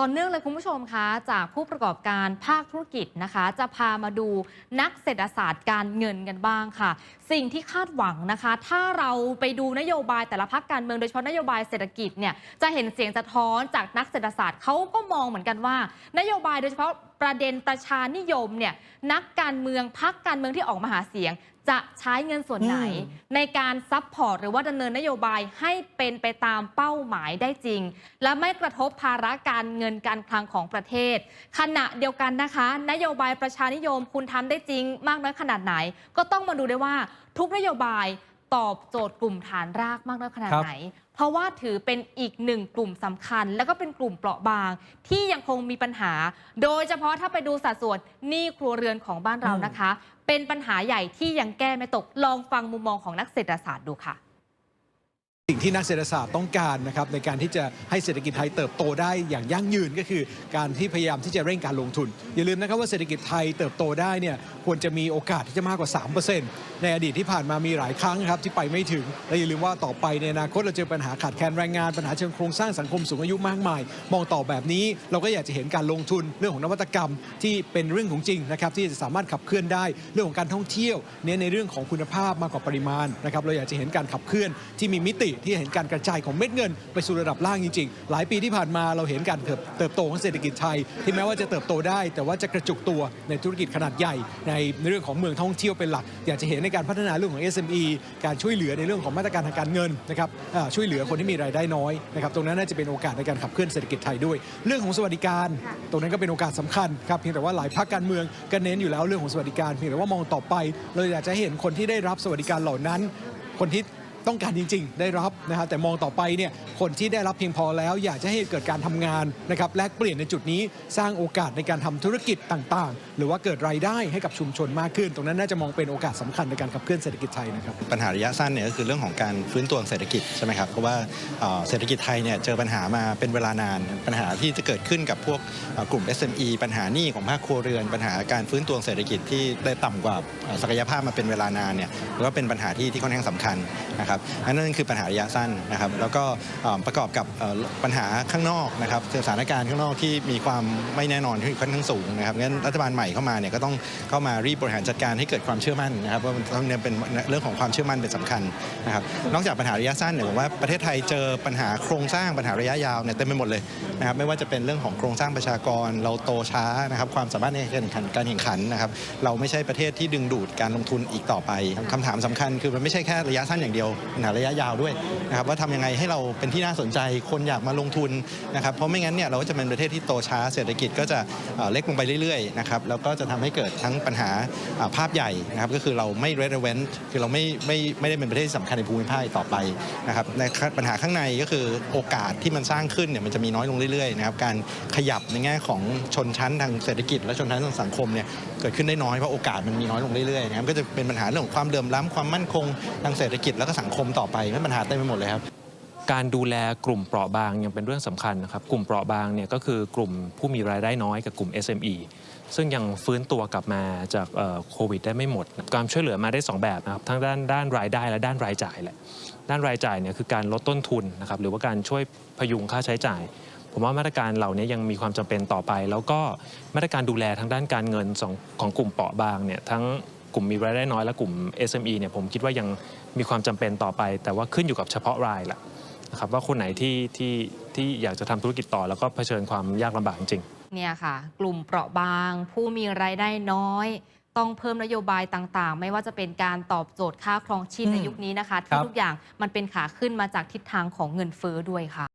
ต่อเนื่องเลยคุณผู้ชมคะจากผู้ประกอบการภาคธุรกิจนะคะ จะพามาดูนักเศรษฐศาสตร์การเงินกันบ้างค่ะ สิ่งที่คาดหวังนะคะ ถ้าเราไปดูนโยบายแต่ละพักการเมืองโดยเฉพาะนโยบายเศรษฐกิจเนี่ยจะเห็นเสียงสะท้อนจากนักเศรษฐศาสตร์เขาก็มองเหมือนกันว่า นโยบายโดยเฉพาะประเด็นประชานิยมเนี่ยนักการเมืองพักการเมืองที่ออกมาหาเสียง จะใช้เงินส่วนไหนอืมในการซัพพอร์ตหรือว่าดำเนินนโยบายให้เป็นไปตามเป้าหมายได้จริง และไม่กระทบภาระการเงินการคลังของประเทศ ขณะเดียวกันนะคะ นโยบายประชานิยมคุณทำได้จริง มากน้อยขนาดไหน ก็ต้องมาดูด้วยว่าทุกนโยบาย ตอบโจทย์กลุ่มฐานรากมากน้อยขนาดครับไหน เพราะว่าถือเป็นอีกหนึ่งกลุ่มสำคัญ แล้วก็เป็นกลุ่มเปราะบาง ที่ยังคงมีปัญหา โดยเฉพาะถ้าไปดูสัดส่วนหนี้ครัวเรือนของบ้านเรานะคะ เป็นปัญหาใหญ่ที่ยังแก้ไม่ตกลองฟังมุมมองของนักเศรษฐศาสตร์ดูค่ะสิ่ง ที่นักเศรษฐศาสตร์ต้องการนะครับในการที่จะให้เศรษฐกิจไทยเติบโตได้อย่างยั่งยืนก็คือ การที่พยายามที่จะเร่งการลงทุน อย่าลืมนะครับว่าเศรษฐกิจไทยเติบโตได้เนี่ยควรจะมีโอกาสที่จะมากกว่า 3%ในอดีตที่ผ่านมามีหลายครั้งครับที่ไปไม่ถึงและอย่าลืมว่าต่อไปในอนาคตเราเจอปัญหาขาดแคลนแรงงานปัญหาเชิงโครงสร้างสังคมสูงอายุมากมาย มองต่อแบบนี้เราก็อยากจะเห็นการลงทุนเรื่องของนวัตกรรมที่เป็นเรื่องของจริงนะครับที่จะสามารถขับเคลื่อนได้เรื่องของการท่องเที่ยวเน้นในเรื่องของคุณภาพมากกว่าปริมาณนะครับเราอยากจะเห็นการขับเคลื่อนที่มีมิติที่เห็นการกระจายของเม็ดเงินไปสู่ระดับล่างจริง ๆ หลายปีที่ผ่านมาเราเห็นการเติบเติบโตของเศรษฐกิจไทย ที่แม้ว่าจะเติบโตได้ แต่ว่าจะกระจุกตัวในธุรกิจขนาดใหญ่ ในเรื่องของเมืองท่องเที่ยวเป็นหลัก อยากจะเห็นในการพัฒนาเรื่องของ SME การช่วยเหลือในเรื่องของมาตรการทางการเงินนะครับอ่าช่วยเหลือคนที่มีรายได้น้อยนะครับตรงนั้นน่าจะเป็นโอกาสในการขับเคลื่อนเศรษฐกิจไทยด้วย เรื่องของสวัสดิการ ตรงนั้นก็เป็นโอกาสสำคัญครับเพียงแต่ว่าหลายภาคการเมืองก็เน้นอยู่แล้วเรื่องของสวัสดิการเพียงแต่ว่ามองต่อไป เราอยากจะให้เห็นคนที่ได้รับสวัสดิการเหล่านั้น คนที่ ต้องการจริง ๆ ได้รับนะฮะแต่มองต่อไปเนี่ยคนที่ได้รับเพียงพอแล้ว อยากจะให้เกิดการทำงานนะครับแลกเปลี่ยนในจุดนี้สร้างโอกาสในการทำธุรกิจต่างๆ หรือว่าเกิดรายได้ให้กับชุมชนมากขึ้น ตรงนั้นน่าจะมองเป็นโอกาสสำคัญในการขับเคลื่อนเศรษฐกิจไทยนะครับปัญหาระยะสั้นเนี่ยก็คือเรื่องของการฟื้นตัวเศรษฐกิจใช่ไหมครับเพราะว่าเศรษฐกิจไทยเนี่ยเจอปัญหามาเป็นเวลานานปัญหาที่จะเกิดขึ้นกับพวกกลุ่ม SME ปัญหาหนี้ของภาคครัวเรือน ปัญหาการฟื้นตัวเศรษฐกิจที่ได้ต่ำกว่าศักยภาพมาเป็นเวลานานเนี่ยก็เป็นปัญหาที่ที่ค่อนข้างสำคัญนะครับอันนั้นคือปัญหาระยะสั้นนะครับแล้วก็ประกอบกับปัญหาข้างนอกนะครับสถานการณ์ข้างนอกที่มีความไม่แน่นอนที่ค่อนข้างสูงนะครับงั้นรัฐบาลใหม่เข้ามาเนี่ยก็ต้องเข้ามารีบบริหารจัดการให้เกิดความเชื่อมั่นนะครับว่ามันต้องเนี่ยเป็นเรื่องของความเชื่อมั่นเป็นสำคัญนะครับนอกจากปัญหาระยะสั้นเนี่ยผมว่าประเทศไทยเจอปัญหาโครงสร้างปัญหาระยะยาวเนี่ยเต็มไปหมดเลยนะครับไม่ว่าจะเป็นเรื่องของโครงสร้างประชากรเราโตช้านะครับความสามารถในการแข่งขันการแข่งขันนะครับเราไม่ใช่ประเทศที่ดึงดูดการลงทุนอีกต่อไปคำถามสำคัญคือมันไม่ใช่แค่ระยะสั้นอย่างเดียวระยะยาวด้วยนะครับว่าทำยังไงให้เราเป็นที่น่าสนใจคนอยากมาลงทุนนะครับเพราะไม่งั้นเนี่ยเราก็จะเป็นประเทศที่โตช้าเศรษฐกิจก็จะเเล็กลงไปเรื่อยๆนะครับแล้วก็จะทำให้เกิดทั้งปัญหาภาพใหญ่นะครับก็คือเราไม่ relevant คือเราไม่ไม่ไม่ได้เป็นประเทศที่สำคัญในภูมิภาคต่อไปนะครับในปัญหาข้างในก็คือโอกาสที่มันสร้างขึ้นเนี่ยมันจะมีน้อยลงเรื่อยๆนะครับการขยับในแง่ของชนชั้นทางเศรษฐกิจ และชนชั้นทางสังคมเนี่ยเกิดขึ้นได้น้อยเพราะโอกาสมันมีน้อยลงเรื่อยๆนะครับก็จะเป็นปัญหาเรื่องของความเหลื่อมล้ำความมั่นคงทางเศรษฐกิจแล้วก็สังคมคมต่อไปเป็นปัญหาเต็มไปหมดเลยครับการดูแลกลุ่มเปราะบางยังเป็นเรื่องสำคัญนะครับ กลุ่มเปราะบางเนี่ยก็คือกลุ่มผู้มีรายได้น้อยกับกลุ่ม SME ซึ่งยังฟื้นตัวกลับมาจากโควิดได้ไม่หมด การช่วยเหลือมาได้ 2 แบบนะครับ ทั้งด้านด้านรายได้และด้านรายจ่ายแหละ ด้านรายจ่ายเนี่ยคือการลดต้นทุนนะครับ หรือว่าการช่วยพยุงค่าใช้จ่าย ผมว่ามาตรการเหล่านี้ยังมีความจำเป็นต่อไป แล้วก็มาตรการดูแลทางด้านการเงินของกลุ่มเปราะบางเนี่ยทั้ง กลุ่มมีรายได้น้อยและกลุ่ม SME เนี่ยผมคิดว่ายังมีความจำเป็นต่อไป แต่ว่าขึ้นอยู่กับเฉพาะรายแหละนะครับว่าคนไหนที่ที่ที่อยากจะทำธุรกิจต่อ แล้วก็เผชิญความยากลำบากจริงเนี่ยค่ะ กลุ่มเปราะบาง ผู้มีรายได้น้อย ต้องเพิ่มนโยบายต่างๆ ไม่ว่าจะเป็นการตอบโจทย์ค่าครองชีพอืมในยุคนี้นะคะครัที่บทุกอย่างมันเป็นขาขึ้นมาจากทิศทางของเงินเฟ้อด้วยค่ะ